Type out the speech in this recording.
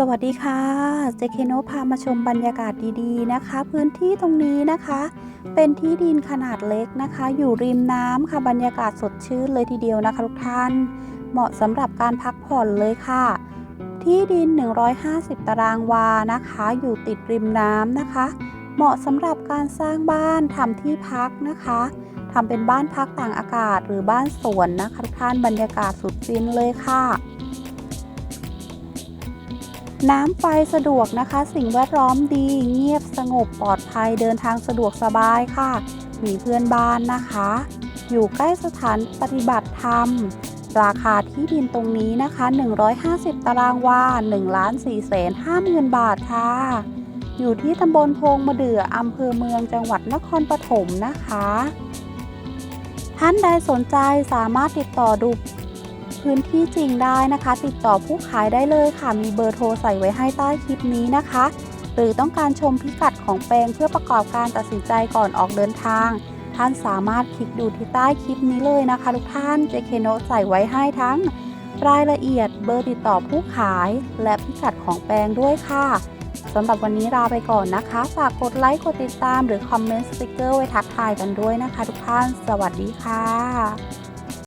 สวัสดีค่ะ เจเคโนพามาชมบรรยากาศดีๆนะคะ พื้นที่ตรงนี้นะคะ เป็นที่ดินขนาดเล็กนะคะ อยู่ริมน้ำค่ะบรรยากาศสดชื่นเลยทีเดียวนะคะทุกท่าน เหมาะสำหรับการพักผ่อนเลยค่ะ ที่ดิน 150 ตารางวานะคะ อยู่ติดริมน้ำนะคะ เหมาะสำหรับการสร้างบ้านทำที่พักนะคะทำเป็นบ้านพักต่างอากาศหรือบ้านสวนนะคะทุกท่านบรรยากาศสุดฟินเลยค่ะ น้ำไฟสะดวกนะคะ สิ่งแวดล้อมดีเงียบสงบปลอดภัยเดินทางสะดวกสบายค่ะ มีเพื่อนบ้านนะคะ อยู่ใกล้สถานปฏิบัติธรรม ราคาที่ดินตรงนี้นะคะ 150 ตารางวา1ล้าน4แสน5หมื่นบาทค่ะ อยู่ที่ตำบลโพงมะเดื่ออำเภอเมืองจังหวัดนครปฐมนะคะ ท่านใดสนใจสามารถติดต่อดู พื้นที่จริงได้นะคะ ติดต่อผู้ขายได้เลยค่ะ มีเบอร์โทรใส่ไว้ให้ใต้คลิปนี้นะคะ หรือต้องการชมพิกัดของแปลงเพื่อประกอบการตัดสินใจก่อนออกเดินทาง ท่านสามารถคลิกดูที่ใต้คลิปนี้เลยนะคะ ทุกท่านเจเคโนใส่ไว้ให้ทั้ง รายละเอียดเบอร์ติดต่อผู้ขาย และพิกัดของแปลงด้วยค่ะสำหรับวันนี้ลาไปก่อนนะคะ ฝากกดไลค์กดติดตามหรือคอมเมนต์สติกเกอร์ไว้ทักทายกันด้วยนะคะ ทุกท่าน สวัสดีค่ะ